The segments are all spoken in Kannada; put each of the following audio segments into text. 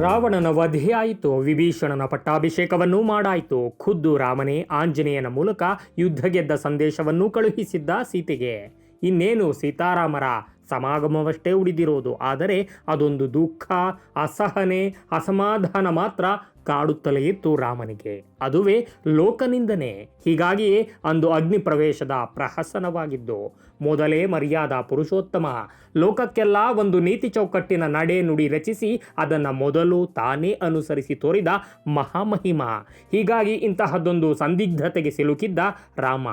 ರಾವಣನ ವಧೆಯಾಯಿತು ವಿಭೀಷಣನ ಪಟ್ಟಾಭಿಷೇಕವನ್ನು ಮಾಡಾಯಿತು. ಖುದ್ದು ರಾಮನೇ ಆಂಜನೇಯನ ಮೂಲಕ ಯುದ್ಧ ಗೆದ್ದ ಸಂದೇಶವನ್ನು ಕಳುಹಿಸಿದ್ದ ಸೀತೆಗೆ. ಇನ್ನೇನು ಸೀತಾರಾಮರ ಸಮಾಗಮವಷ್ಟೇ ಉಳಿದಿರೋದು. ಆದರೆ ಅದೊಂದು ದುಃಖ, ಅಸಹನೆ, ಅಸಮಾಧಾನ ಮಾತ್ರ ಕಾಡುತ್ತಲೇ ಇತ್ತು ರಾಮನಿಗೆ. ಅದುವೇ ಲೋಕನಿಂದನೆ. ಹೀಗಾಗಿಯೇ ಅಂದು ಅಗ್ನಿ ಪ್ರವೇಶದ ಪ್ರಹಸನವಾಗಿದ್ದು, ಮೊದಲೇ ಮರ್ಯಾದ ಪುರುಷೋತ್ತಮ. ಲೋಕಕ್ಕೆಲ್ಲ ಒಂದು ನೀತಿ ಚೌಕಟ್ಟಿನ ನಡೆ ನುಡಿ ರಚಿಸಿ ಅದನ್ನು ಮೊದಲು ತಾನೇ ಅನುಸರಿಸಿ ತೋರಿದ ಮಹಾಮಹಿಮ. ಹೀಗಾಗಿ ಇಂತಹದ್ದೊಂದು ಸಂದಿಗ್ಧತೆಗೆ ಸಿಲುಕಿದ್ದ ರಾಮ.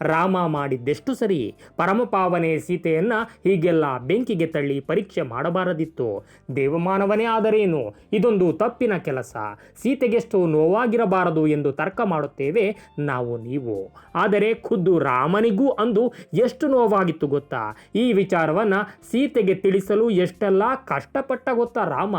ರಾಮ ಮಾಡಿದ್ದೆಷ್ಟು ಸರಿ? ಪರಮಪಾವನೆ ಸೀತೆಯನ್ನ ಹೀಗೆಲ್ಲ ಬೆಂಕಿಗೆ ತಳ್ಳಿ ಪರೀಕ್ಷೆ ಮಾಡಬಾರದಿತ್ತು. ದೇವಮಾನವನೇ ಆದರೇನು? ಇದೊಂದು ತಪ್ಪಿನ ಕೆಲಸ. ಸೀತೆಗೆಷ್ಟು ನೋವಾಗಿರಬಾರದು ಎಂದು ತರ್ಕ ಮಾಡುತ್ತೇವೆ ನಾವು ನೀವು. ಆದರೆ ಖುದ್ದು ರಾಮನಿಗೂ ಅಂದು ಎಷ್ಟು ನೋವಾಗಿತ್ತು ಗೊತ್ತಾ? ಈ ವಿಚಾರವನ್ನು ಸೀತೆಗೆ ತಿಳಿಸಲು ಎಷ್ಟೆಲ್ಲ ಕಷ್ಟಪಟ್ಟ ಗೊತ್ತಾ ರಾಮ?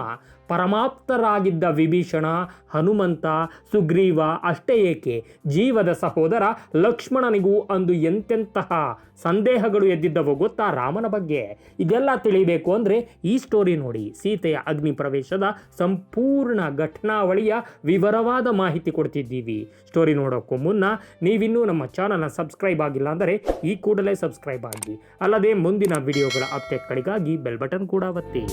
ಪರಮಾಪ್ತರಾಗಿದ್ದ ವಿಭೀಷಣ, ಹನುಮಂತ, ಸುಗ್ರೀವ ಅಷ್ಟೇ ಏಕೆ? ಜೀವದ ಸಹೋದರ ಲಕ್ಷ್ಮಣನಿಗೂ ಅಂದು ಎಂತೆಂತಹ ಸಂದೇಹಗಳು ಎದ್ದಿದ್ದವೋ ಗೊತ್ತಾ ರಾಮನ ಬಗ್ಗೆ? ಇದೆಲ್ಲ ತಿಳಿಬೇಕು ಅಂದರೆ ಈ ಸ್ಟೋರಿ ನೋಡಿ. ಸೀತೆಯ ಅಗ್ನಿ ಪ್ರವೇಶದ ಸಂಪೂರ್ಣ ಘಟನಾವಳಿಯ ವಿವರವಾದ ಮಾಹಿತಿ ಕೊಡ್ತಿದ್ದೀವಿ. ಸ್ಟೋರಿ ನೋಡೋಕ್ಕೂ ಮುನ್ನ ನೀವಿನ್ನೂ ನಮ್ಮ ಚಾನಲ್ನ ಸಬ್ಸ್ಕ್ರೈಬ್ ಆಗಿಲ್ಲ ಅಂದರೆ ಈ ಕೂಡಲೇ ಸಬ್ಸ್ಕ್ರೈಬ್ ಆಗಿ. ಅಲ್ಲದೆ ಮುಂದಿನ ವಿಡಿಯೋಗಳ ಅಪ್ಡೇಟ್ಗಳಿಗಾಗಿ ಬೆಲ್ ಬಟನ್ ಕೂಡ ಒತ್ತಿ.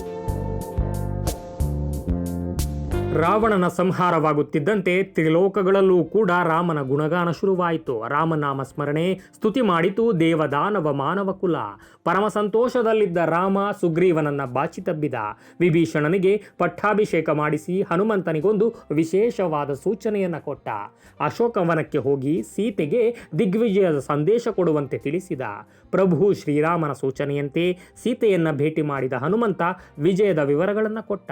ರಾವಣನ ಸಂಹಾರವಾಗುತ್ತಿದ್ದಂತೆ ತ್ರಿಲೋಕಗಳಲ್ಲೂ ಕೂಡ ರಾಮನ ಗುಣಗಾನ ಶುರುವಾಯಿತು. ರಾಮನಾಮ ಸ್ಮರಣೆ, ಸ್ತುತಿ ಮಾಡಿತು ದೇವದಾನವ ಮಾನವ ಕುಲ. ಪರಮ ಸಂತೋಷದಲ್ಲಿದ್ದ ರಾಮ ಸುಗ್ರೀವನನ್ನ ಬಾಚಿ ತಬ್ಬಿದ. ವಿಭೀಷಣನಿಗೆ ಪಟ್ಟಾಭಿಷೇಕ ಮಾಡಿಸಿ ಹನುಮಂತನಿಗೊಂದು ವಿಶೇಷವಾದ ಸೂಚನೆಯನ್ನ ಕೊಟ್ಟ. ಅಶೋಕವನಕ್ಕೆ ಹೋಗಿ ಸೀತೆಗೆ ದಿಗ್ವಿಜಯದ ಸಂದೇಶ ಕೊಡುವಂತೆ ತಿಳಿಸಿದ. ಪ್ರಭು ಶ್ರೀರಾಮನ ಸೂಚನೆಯಂತೆ ಸೀತೆಯನ್ನ ಭೇಟಿ ಮಾಡಿದ ಹನುಮಂತ ವಿಜಯದ ವಿವರಗಳನ್ನು ಕೊಟ್ಟ.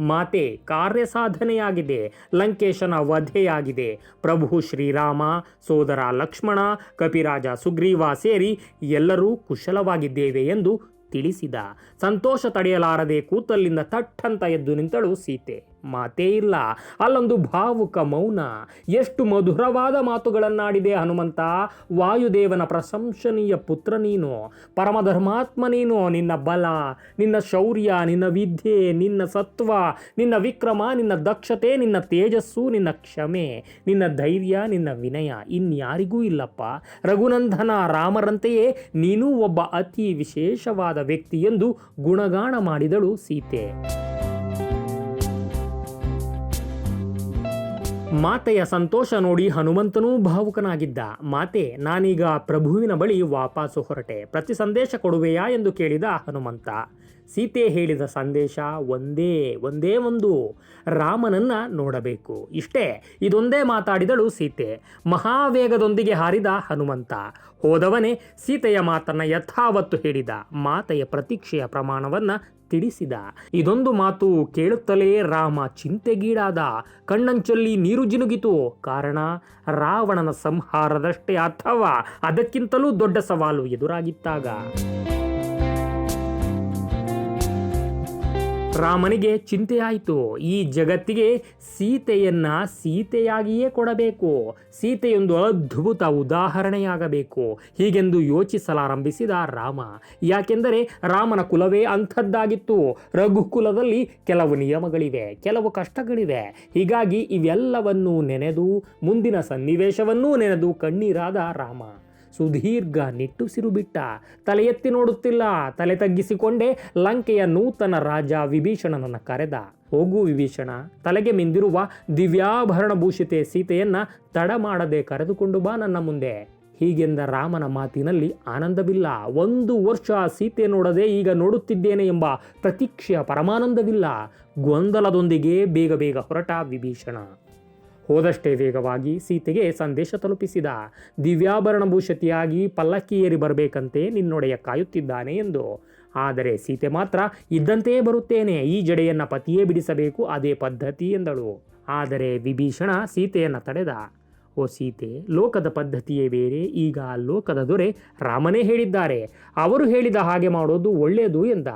ಮಾತೆ ಕಾರ್ಯ ಸಾಧನೆಯಾಗಿದೆ ಲಂಕೇಶನ ವಧೆಯಾಗಿದೆ. ಪ್ರಭು ಶ್ರೀರಾಮ, ಸೋದರ ಲಕ್ಷ್ಮಣ, ಕಪಿರಾಜ ಸುಗ್ರೀವ ಸೇರಿ ಎಲ್ಲರೂ ಕುಶಲವಾಗಿದ್ದೇವೆ ಎಂದು ತಿಳಿಸಿದ. ಸಂತೋಷ ತಡೆಯಲಾರದೆ ಕೂತಲ್ಲಿಂದ ತಟ್ಟಂತ ಎದ್ದು ನಿಂತಳು ಸೀತೆ. ಮಾತೇ ಇಲ್ಲ. ಅಲ್ಲೊಂದು ಭಾವುಕ ಮೌನ. ಎಷ್ಟು ಮಧುರವಾದ ಮಾತುಗಳನ್ನಾಡಿದೆ ಹನುಮಂತ. ವಾಯುದೇವನ ಪ್ರಶಂಸನೀಯ ಪುತ್ರ ನೀನು. ಪರಮಧರ್ಮಾತ್ಮ ನೀನು. ನಿನ್ನ ಬಲ, ನಿನ್ನ ಶೌರ್ಯ, ನಿನ್ನ ವಿದ್ಯೆ, ನಿನ್ನ ಸತ್ವ, ನಿನ್ನ ವಿಕ್ರಮ, ನಿನ್ನ ದಕ್ಷತೆ, ನಿನ್ನ ತೇಜಸ್ಸು, ನಿನ್ನ ಕ್ಷಮೆ, ನಿನ್ನ ಧೈರ್ಯ, ನಿನ್ನ ವಿನಯ ಇನ್ಯಾರಿಗೂ ಇಲ್ಲಪ್ಪ. ರಘುನಂದನ ರಾಮರಂತೆಯೇ ನೀನೂ ಒಬ್ಬ ಅತಿ ವಿಶೇಷವಾದ ವ್ಯಕ್ತಿ ಎಂದು ಗುಣಗಾನ ಮಾಡಿದಳು ಸೀತೆ. ಮಾತೆಯ ಸಂತೋಷ ನೋಡಿ ಹನುಮಂತನೂ ಭಾವುಕನಾಗಿದ್ದ. ಮಾತೆ, ನಾನೀಗ ಪ್ರಭುವಿನ ಬಳಿ ವಾಪಸ್ಸು ಹೊರಟೆ. ಪ್ರತಿ ಸಂದೇಶ ಕೊಡುವೆಯಾ ಎಂದು ಕೇಳಿದ ಹನುಮಂತ. ಸೀತೆ ಹೇಳಿದ ಸಂದೇಶ ಒಂದೇ ಒಂದೇ ಒಂದು. ರಾಮನನ್ನು ನೋಡಬೇಕು. ಇಷ್ಟೇ, ಇದೊಂದೇ ಮಾತಾಡಿದಳು ಸೀತೆ. ಮಹಾವೇಗದೊಂದಿಗೆ ಹಾರಿದ ಹನುಮಂತ. ಹೋದವನೇ ಸೀತೆಯ ಮಾತನ್ನು ಯಥಾವತ್ತು ಹೇಳಿದ. ಮಾತೆಯ ಪ್ರತೀಕ್ಷೆಯ ಪ್ರಮಾಣವನ್ನು ತಿಳಿಸಿದ. ಇದೊಂದು ಮಾತು ಕೇಳುತ್ತಲೇ ರಾಮ ಚಿಂತೆಗೀಡಾದ. ಕಣ್ಣಂಚಲ್ಲಿ ನೀರು ಜಿನುಗಿತು. ಕಾರಣ, ರಾವಣನ ಸಂಹಾರದಷ್ಟೇ ಅಥವಾ ಅದಕ್ಕಿಂತಲೂ ದೊಡ್ಡ ಸವಾಲು ಎದುರಾಗಿತ್ತಾಗ. ರಾಮನಿಗೆ ಚಿಂತೆಯಾಯಿತು. ಈ ಜಗತ್ತಿಗೆ ಸೀತೆಯನ್ನ ಸೀತೆಯಾಗಿಯೇ ಕೊಡಬೇಕು. ಸೀತೆಯೊಂದು ಅದ್ಭುತ ಉದಾಹರಣೆಯಾಗಬೇಕು. ಹೀಗೆಂದು ಯೋಚಿಸಲಾರಂಭಿಸಿದ ರಾಮ. ಯಾಕೆಂದರೆ ರಾಮನ ಕುಲವೇ ಅಂಥದ್ದಾಗಿತ್ತು. ರಘುಕುಲದಲ್ಲಿ ಕೆಲವು ನಿಯಮಗಳಿವೆ, ಕೆಲವು ಕಷ್ಟಗಳಿವೆ. ಹೀಗಾಗಿ ಇವೆಲ್ಲವನ್ನೂ ನೆನೆದು, ಮುಂದಿನ ಸನ್ನಿವೇಶವನ್ನೂ ನೆನೆದು ಕಣ್ಣೀರಾದ ರಾಮ. ಸುದೀರ್ಘ ನಿಟ್ಟುಸಿರು ಬಿಟ್ಟ ತಲೆ ಎತ್ತಿ ನೋಡುತ್ತಿಲ್ಲ. ತಲೆ ತಗ್ಗಿಸಿಕೊಂಡೇ ಲಂಕೆಯ ನೂತನ ರಾಜ ವಿಭೀಷಣನನ್ನು ಕರೆದ. ಹೋಗು ವಿಭೀಷಣ. ತಲೆಗೆ ಮಿಂದಿರುವ ದಿವ್ಯಾಭರಣ ಭೂಷಿತೆ ಸೀತೆಯನ್ನ ತಡ ಮಾಡದೆ ಕರೆದುಕೊಂಡು ಬಾ ನನ್ನ ಮುಂದೆ. ಹೀಗೆಂದ ರಾಮನ ಮಾತಿನಲ್ಲಿ ಆನಂದವಿಲ್ಲ. ಒಂದು ವರ್ಷ ಸೀತೆ ನೋಡದೆ ಈಗ ನೋಡುತ್ತಿದ್ದೇನೆ ಎಂಬ ಪ್ರತೀಕ್ಷೆಯ ಪರಮಾನಂದವಿಲ್ಲ. ಗೊಂದಲದೊಂದಿಗೆ ಬೇಗ ಬೇಗ ಹೊರಟ ವಿಭೀಷಣ. ಹೋದಷ್ಟೇ ವೇಗವಾಗಿ ಸೀತೆಗೆ ಸಂದೇಶ ತಲುಪಿಸಿದ. ದಿವ್ಯಾಭರಣ ಭೂಷತಿಯಾಗಿ ಪಲ್ಲಕ್ಕಿ ಏರಿ ಬರಬೇಕಂತೆ ನಿನ್ನೊಡೆಯ ಕಾಯುತ್ತಿದ್ದಾನೆ ಎಂದು. ಆದರೆ ಸೀತೆ ಮಾತ್ರ, ಇದ್ದಂತೆಯೇ ಬರುತ್ತೇನೆ, ಈ ಜಡೆಯನ್ನು ಪತಿಯೇ ಬಿಡಿಸಬೇಕು, ಅದೇ ಪದ್ಧತಿ ಎಂದಳು. ಆದರೆ ವಿಭೀಷಣ ಸೀತೆಯನ್ನು ತಡೆದ. ಓ ಸೀತೆ, ಲೋಕದ ಪದ್ಧತಿಯೇ ಬೇರೆ, ಈಗ ಲೋಕದ ದೊರೆ ರಾಮನೇ ಹೇಳಿದ್ದಾರೆ. ಅವರು ಹೇಳಿದ ಹಾಗೆ ಮಾಡೋದು ಒಳ್ಳೆಯದು ಎಂದ.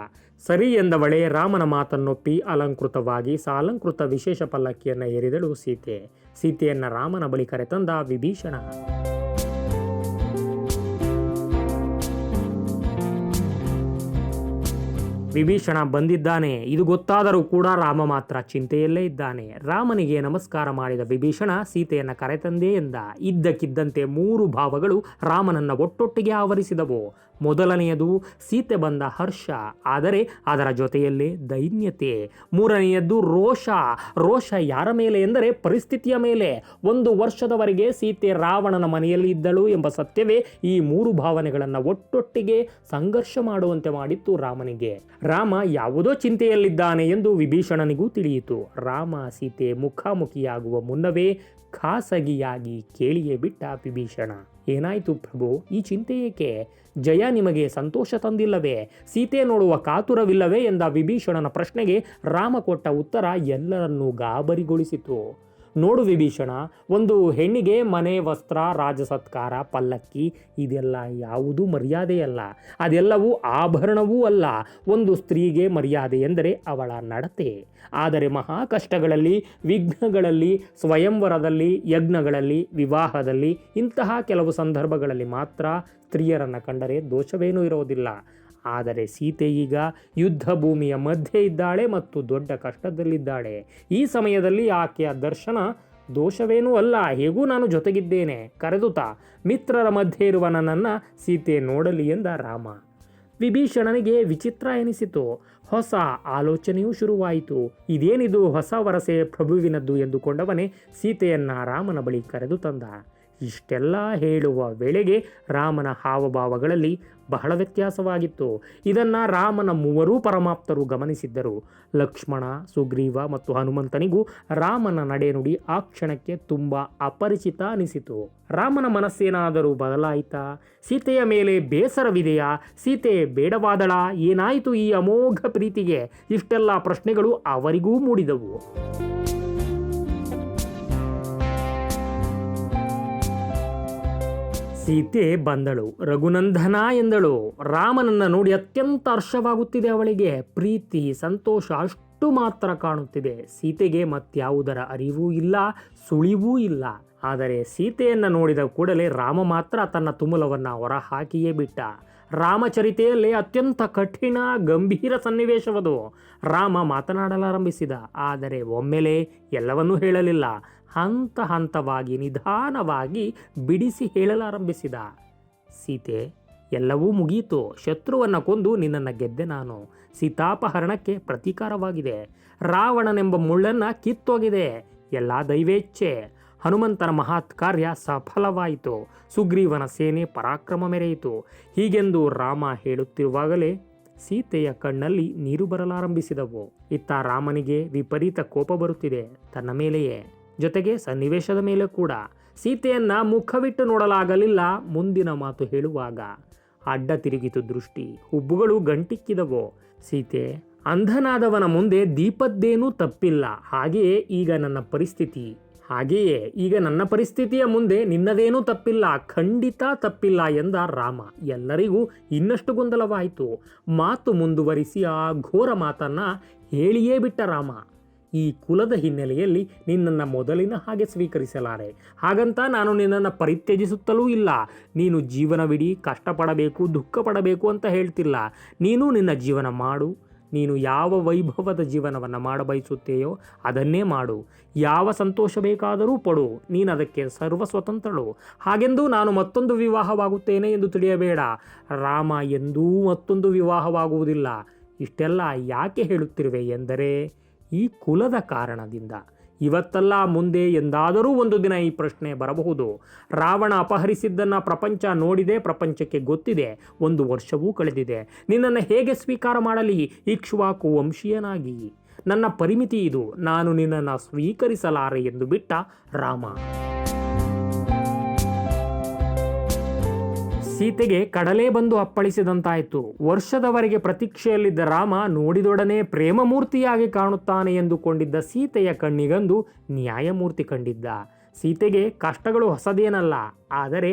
ಸರಿ ಎಂದವಳೆ ರಾಮನ ಮಾತನ್ನೊಪ್ಪಿ ಅಲಂಕೃತವಾಗಿ ಸಾಲಂಕೃತ ವಿಶೇಷ ಪಲ್ಲಕ್ಕಿಯನ್ನು ಏರಿದಳು ಸೀತೆ. ಸೀತೆಯನ್ನ ರಾಮನ ಬಳಿ ಕರೆತಂದ ವಿಭೀಷಣ. ವಿಭೀಷಣ ಬಂದಿದ್ದಾನೆ. ಇದು ಗೊತ್ತಾದರೂ ಕೂಡ ರಾಮ ಮಾತ್ರ ಚಿಂತೆಯಲ್ಲೇ ಇದ್ದಾನೆ. ರಾಮನಿಗೆ ನಮಸ್ಕಾರ ಮಾಡಿದ ವಿಭೀಷಣ ಸೀತೆಯನ್ನ ಕರೆತಂದೆ ಎಂದ. ಇದ್ದಕ್ಕಿದ್ದಂತೆ ಮೂರು ಭಾವಗಳು ರಾಮನನ್ನ ಒಟ್ಟೊಟ್ಟಿಗೆ ಆವರಿಸಿದವು. ಮೊದಲನೆಯದು ಸೀತೆ ಬಂದ ಹರ್ಷ. ಆದರೆ ಅದರ ಜೊತೆಯಲ್ಲೇ ದೈನ್ಯತೆ. ಮೂರನೆಯದ್ದು ರೋಷ. ರೋಷ ಯಾರ ಮೇಲೆ ಎಂದರೆ ಪರಿಸ್ಥಿತಿಯ ಮೇಲೆ. ಒಂದು ವರ್ಷದವರೆಗೆ ಸೀತೆ ರಾವಣನ ಮನೆಯಲ್ಲಿ ಇದ್ದಳು ಎಂಬ ಸತ್ಯವೇ ಈ ಮೂರು ಭಾವನೆಗಳನ್ನು ಒಟ್ಟೊಟ್ಟಿಗೆ ಸಂಘರ್ಷ ಮಾಡುವಂತೆ ಮಾಡಿತ್ತು ರಾಮನಿಗೆ. ರಾಮ ಯಾವುದೋ ಚಿಂತೆಯಲ್ಲಿದ್ದಾನೆ ಎಂದು ವಿಭೀಷಣನಿಗೂ ತಿಳಿಯಿತು. ರಾಮ ಸೀತೆ ಮುಖಾಮುಖಿಯಾಗುವ ಮುನ್ನವೇ ಖಾಸಗಿಯಾಗಿ ಕೇಳಿಯೇ ಬಿಟ್ಟ ವಿಭೀಷಣ. ಏನಾಯಿತು ಪ್ರಭು, ಈ ಚಿಂತೆ ಏಕೆ? ಜಯ ನಿಮಗೆ ಸಂತೋಷ ತಂದಿಲ್ಲವೇ? ಸೀತೆ ನೋಡುವ ಕಾತುರವಿಲ್ಲವೇ? ಎಂದ ವಿಭೀಷಣನ ಪ್ರಶ್ನೆಗೆ ರಾಮ ಕೊಟ್ಟ ಉತ್ತರ ಎಲ್ಲರನ್ನೂ ಗಾಬರಿಗೊಳಿಸಿತು. ನೋಡು ವಿಭೀಷಣ, ಒಂದು ಹೆಣ್ಣಿಗೆ ಮನೆ, ವಸ್ತ್ರ, ರಾಜಸತ್ಕಾರ, ಪಲ್ಲಕ್ಕಿ ಇದೆಲ್ಲ ಯಾವುದೂ ಮರ್ಯಾದೆಯಲ್ಲ. ಅದೆಲ್ಲವೂ ಆಭರಣವೂ ಅಲ್ಲ. ಒಂದು ಸ್ತ್ರೀಗೆ ಮರ್ಯಾದೆ ಎಂದರೆ ಅವಳ ನಡತೆ. ಆದರೆ ಮಹಾ ಕಷ್ಟಗಳಲ್ಲಿ ವಿಘ್ನಗಳಲ್ಲಿ, ಸ್ವಯಂವರದಲ್ಲಿ, ಯಜ್ಞಗಳಲ್ಲಿ, ವಿವಾಹದಲ್ಲಿ ಇಂತಹ ಕೆಲವು ಸಂದರ್ಭಗಳಲ್ಲಿ ಮಾತ್ರ ಸ್ತ್ರೀಯರನ್ನು ಕಂಡರೆ ದೋಷವೇನೂ ಇರೋದಿಲ್ಲ. ಆದರೆ ಸೀತೆ ಈಗ ಯುದ್ಧ ಭೂಮಿಯ ಮಧ್ಯೆ ಇದ್ದಾಳೆ ಮತ್ತು ದೊಡ್ಡ ಕಷ್ಟದಲ್ಲಿದ್ದಾಳೆ. ಈ ಸಮಯದಲ್ಲಿ ಆಕೆಯ ದರ್ಶನ ದೋಷವೇನೂ ಅಲ್ಲ. ಹೇಗೂ ನಾನು ಜೊತೆಗಿದ್ದೇನೆ. ಕರೆದುತ, ಮಿತ್ರರ ಮಧ್ಯೆ ಇರುವ ನನ್ನನ್ನು ಸೀತೆ ನೋಡಲಿ ಎಂದ ರಾಮ. ವಿಭೀಷಣನಿಗೆ ವಿಚಿತ್ರ ಎನಿಸಿತು. ಹೊಸ ಆಲೋಚನೆಯೂ ಶುರುವಾಯಿತು. ಇದೇನಿದು ಹೊಸ ವರಸೆ ಪ್ರಭುವಿನದ್ದು ಎಂದುಕೊಂಡವನೇ ಸೀತೆಯನ್ನ ರಾಮನ ಬಳಿ ಕರೆದು ತಂದ. ಇಷ್ಟೆಲ್ಲ ಹೇಳುವ ವೇಳೆಗೆ ರಾಮನ ಹಾವಭಾವಗಳಲ್ಲಿ ಬಹಳ ವ್ಯತ್ಯಾಸವಾಗಿತ್ತು. ಇದನ್ನು ರಾಮನ ಮೂವರೂ ಪರಮಾಪ್ತರು ಗಮನಿಸಿದ್ದರು. ಲಕ್ಷ್ಮಣ, ಸುಗ್ರೀವ ಮತ್ತು ಹನುಮಂತನಿಗೂ ರಾಮನ ನಡೆನುಡಿ ಆ ಕ್ಷಣಕ್ಕೆ ತುಂಬ ಅಪರಿಚಿತ ಅನಿಸಿತು. ರಾಮನ ಮನಸ್ಸೇನಾದರೂ ಬದಲಾಯಿತಾ? ಸೀತೆಯ ಮೇಲೆ ಬೇಸರವಿದೆಯಾ? ಸೀತೆ ಬೇಡವಾದಳಾ? ಏನಾಯಿತು ಈ ಅಮೋಘ ಪ್ರೀತಿಗೆ? ಇಷ್ಟೆಲ್ಲ ಪ್ರಶ್ನೆಗಳು ಅವರಿಗೂ ಮೂಡಿದವು. ಸೀತೆ ಬಂದಳು. ರಘುನಂದನ ಎಂದಳು. ರಾಮನನ್ನ ನೋಡಿ ಅತ್ಯಂತ ಹರ್ಷವಾಗುತ್ತಿದೆ ಅವಳಿಗೆ. ಪ್ರೀತಿ, ಸಂತೋಷ ಅಷ್ಟು ಮಾತ್ರ ಕಾಣುತ್ತಿದೆ. ಸೀತೆಗೆ ಮತ್ಯಾವುದರ ಅರಿವೂ ಇಲ್ಲ, ಸುಳಿವೂ ಇಲ್ಲ. ಆದರೆ ಸೀತೆಯನ್ನ ನೋಡಿದ ಕೂಡಲೇ ರಾಮ ಮಾತ್ರ ತನ್ನ ತುಮುಲವನ್ನ ಹೊರ ಹಾಕಿಯೇ ಬಿಟ್ಟ. ರಾಮಚರಿತೆಯಲ್ಲಿ ಅತ್ಯಂತ ಕಠಿಣ, ಗಂಭೀರ ಸನ್ನಿವೇಶವದು. ರಾಮ ಮಾತನಾಡಲಾರಂಭಿಸಿದ. ಆದರೆ ಒಮ್ಮೆಲೆ ಎಲ್ಲವನ್ನೂ ಹೇಳಲಿಲ್ಲ. ಹಂತ ಹಂತವಾಗಿ ನಿಧಾನವಾಗಿ ಬಿಡಿಸಿ ಹೇಳಲಾರಂಭಿಸಿದ. ಸೀತೆ, ಎಲ್ಲವೂ ಮುಗಿಯಿತು ಶತ್ರುವನ್ನು ಕೊಂದು ನಿನ್ನನ್ನು ಗೆದ್ದೆ ನಾನು. ಸೀತಾಪಹರಣಕ್ಕೆ ಪ್ರತೀಕಾರವಾಗಿದೆ. ರಾವಣನೆಂಬ ಮುಳ್ಳನ್ನು ಕಿತ್ತೋಗಿದೆ. ಎಲ್ಲ ದೈವೇಚ್ಛೆ. ಹನುಮಂತನ ಮಹತ್ ಕಾರ್ಯ ಸಫಲವಾಯಿತು. ಸುಗ್ರೀವನ ಸೇನೆ ಪರಾಕ್ರಮ ಮೆರೆಯಿತು. ಹೀಗೆಂದು ರಾಮ ಹೇಳುತ್ತಿರುವಾಗಲೇ ಸೀತೆಯ ಕಣ್ಣಲ್ಲಿ ನೀರು ಬರಲಾರಂಭಿಸಿದವು. ಇತ್ತ ರಾಮನಿಗೆ ವಿಪರೀತ ಕೋಪ ಬರುತ್ತಿದೆ. ತನ್ನ ಮೇಲೆಯೇ ಜೊತೆಗೆ ಸನ್ನಿವೇಶದ ಮೇಲೆ ಕೂಡ ಸೀತೆಯನ್ನ ಮುಖವಿಟ್ಟು ನೋಡಲಾಗಲಿಲ್ಲ ಮುಂದಿನ ಮಾತು ಹೇಳುವಾಗ. ಅಡ್ಡ ತಿರುಗಿತು ದೃಷ್ಟಿ. ಹುಬ್ಬುಗಳು ಗಂಟಿಕ್ಕಿದವು. ಸೀತೆ, ಅಂಧನಾದವನ ಮುಂದೆ ದೀಪದ್ದೇನೂ ತಪ್ಪಿಲ್ಲ. ಹಾಗೆಯೇ ಈಗ ನನ್ನ ಪರಿಸ್ಥಿತಿ. ಹಾಗೆಯೇ ಈಗ ನನ್ನ ಪರಿಸ್ಥಿತಿಯ ಮುಂದೆ ನಿನ್ನದೇನೂ ತಪ್ಪಿಲ್ಲ. ಖಂಡಿತ ತಪ್ಪಿಲ್ಲ ಎಂದ ರಾಮ. ಎಲ್ಲರಿಗೂ ಇನ್ನಷ್ಟು ಗೊಂದಲವಾಯಿತು. ಮಾತು ಮುಂದುವರಿಸಿ ಆ ಘೋರ ಮಾತನ್ನ ಹೇಳಿಯೇ ಬಿಟ್ಟ ರಾಮ. ಈ ಕುಲದ ಹಿನ್ನೆಲೆಯಲ್ಲಿ ನಿನ್ನನ್ನು ಮೊದಲಿನ ಹಾಗೆ ಸ್ವೀಕರಿಸಲಾರೆ. ಹಾಗಂತ ನಾನು ನಿನ್ನನ್ನು ಪರಿತ್ಯಜಿಸುತ್ತಲೂ ಇಲ್ಲ. ನೀನು ಜೀವನವಿಡೀ ಕಷ್ಟಪಡಬೇಕು ದುಃಖ ಪಡಬೇಕು ಅಂತ ಹೇಳ್ತಿಲ್ಲ. ನೀನು ನಿನ್ನ ಜೀವನ ಮಾಡು. ನೀನು ಯಾವ ವೈಭವದ ಜೀವನವನ್ನು ಮಾಡಬಯಸುತ್ತೆಯೋ ಅದನ್ನೇ ಮಾಡು. ಯಾವ ಸಂತೋಷ ಬೇಕಾದರೂ ಪಡು. ನೀನು ಅದಕ್ಕೆ ಸರ್ವ ಸ್ವತಂತ್ರಳು. ಹಾಗೆಂದು ನಾನು ಮತ್ತೊಂದು ವಿವಾಹವಾಗುತ್ತೇನೆ ಎಂದು ತಿಳಿಯಬೇಡ. ರಾಮ ಎಂದೂ ಮತ್ತೊಂದು ವಿವಾಹವಾಗುವುದಿಲ್ಲ. ಇಷ್ಟೆಲ್ಲ ಯಾಕೆ ಹೇಳುತ್ತಿರುವೆ ಎಂದರೆ ಈ ಕುಲದ ಕಾರಣದಿಂದ. ಇವತ್ತಲ್ಲ ಮುಂದೆ ಎಂದಾದರೂ ಒಂದು ದಿನ ಈ ಪ್ರಶ್ನೆ ಬರಬಹುದು. ರಾವಣ ಅಪಹರಿಸಿದ್ದನ್ನು ಪ್ರಪಂಚ ನೋಡಿದೆ, ಪ್ರಪಂಚಕ್ಕೆ ಗೊತ್ತಿದೆ. ಒಂದು ವರ್ಷವೂ ಕಳೆದಿದೆ. ನಿನ್ನನ್ನು ಹೇಗೆ ಸ್ವೀಕಾರ ಮಾಡಲಿ? ಇಕ್ಷ್ವಾಕು ವಂಶೀಯನಾಗಿ ನನ್ನ ಪರಿಮಿತಿ ಇದು. ನಾನು ನಿನ್ನನ್ನು ಸ್ವೀಕರಿಸಲಾರೆ ಎಂದು ಬಿಟ್ಟ ರಾಮ. ಸೀತೆಗೆ ಕಡಲೆ ಬಂದು ಅಪ್ಪಳಿಸಿದಂತಾಯಿತು. ವರ್ಷದವರೆಗೆ ಪ್ರತೀಕ್ಷೆಯಲ್ಲಿದ್ದ ರಾಮ ನೋಡಿದೊಡನೆ ಪ್ರೇಮಮೂರ್ತಿಯಾಗಿ ಕಾಣುತ್ತಾನೆ ಎಂದುಕೊಂಡಿದ್ದ ಸೀತೆಯ ಕಣ್ಣಿಗಂದು ನ್ಯಾಯಮೂರ್ತಿ ಕಂಡಿದ್ದ. ಸೀತೆಗೆ ಕಷ್ಟಗಳು ಹೊಸದೇನಲ್ಲ, ಆದರೆ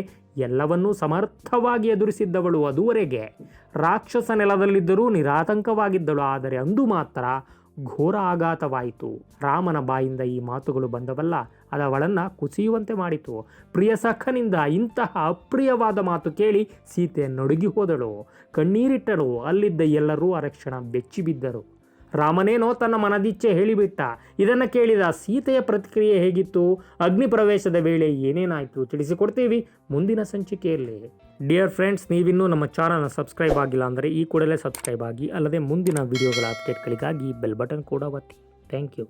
ಎಲ್ಲವನ್ನೂ ಸಮರ್ಥವಾಗಿ ಎದುರಿಸಿದ್ದವಳು ಅದುವರೆಗೆ. ರಾಕ್ಷಸ ನೆಲದಲ್ಲಿದ್ದರೂ ನಿರಾತಂಕವಾಗಿದ್ದಳು, ಆದರೆ ಅಂದು ಮಾತ್ರ ಘೋರ ಆಘಾತವಾಯಿತು. ರಾಮನ ಬಾಯಿಂದ ಈ ಮಾತುಗಳು ಬಂದವಲ್ಲ, ಅದು ಅವಳನ್ನು ಕುಸಿಯುವಂತೆ ಮಾಡಿತು. ಪ್ರಿಯ ಸಖನಿಂದ ಇಂತಹ ಅಪ್ರಿಯವಾದ ಮಾತು ಕೇಳಿ ಸೀತೆ ನಡುಗಿ ಹೋದಳು. ಕಣ್ಣೀರಿಟ್ಟಳು. ಅಲ್ಲಿದ್ದ ಎಲ್ಲರೂ ಅರಕ್ಷಣ ಬೆಚ್ಚಿ ಬಿದ್ದರು ರಾಮನೇನೋ ತನ್ನ ಮನದಿಚ್ಛೆ ಹೇಳಿಬಿಟ್ಟ. ಇದನ್ನು ಕೇಳಿದ ಸೀತೆಯ ಪ್ರತಿಕ್ರಿಯೆ ಹೇಗಿತ್ತು? ಅಗ್ನಿ ಪ್ರವೇಶದ ವೇಳೆ ಏನೇನಾಯಿತು ತಿಳಿಸಿಕೊಡ್ತೀವಿ ಮುಂದಿನ ಸಂಚಿಕೆಯಲ್ಲಿ. ಡಿಯರ್ ಫ್ರೆಂಡ್ಸ್, ನೀವಿನ್ನೂ ನಮ್ಮ ಚಾನಲ್ನ ಸಬ್ಸ್ಕ್ರೈಬ್ ಆಗಿಲ್ಲ ಅಂದರೆ ಈ ಕೂಡಲೇ ಸಬ್ಸ್ಕ್ರೈಬ್ ಆಗಿ, ಅಲ್ಲದೆ ಮುಂದಿನ ವಿಡಿಯೋಗಳ ಅಪ್ಡೇಟ್ಗಳಿಗಾಗಿ ಬೆಲ್ ಬಟನ್ ಕೂಡ ಒತ್ತಿ. Thank you.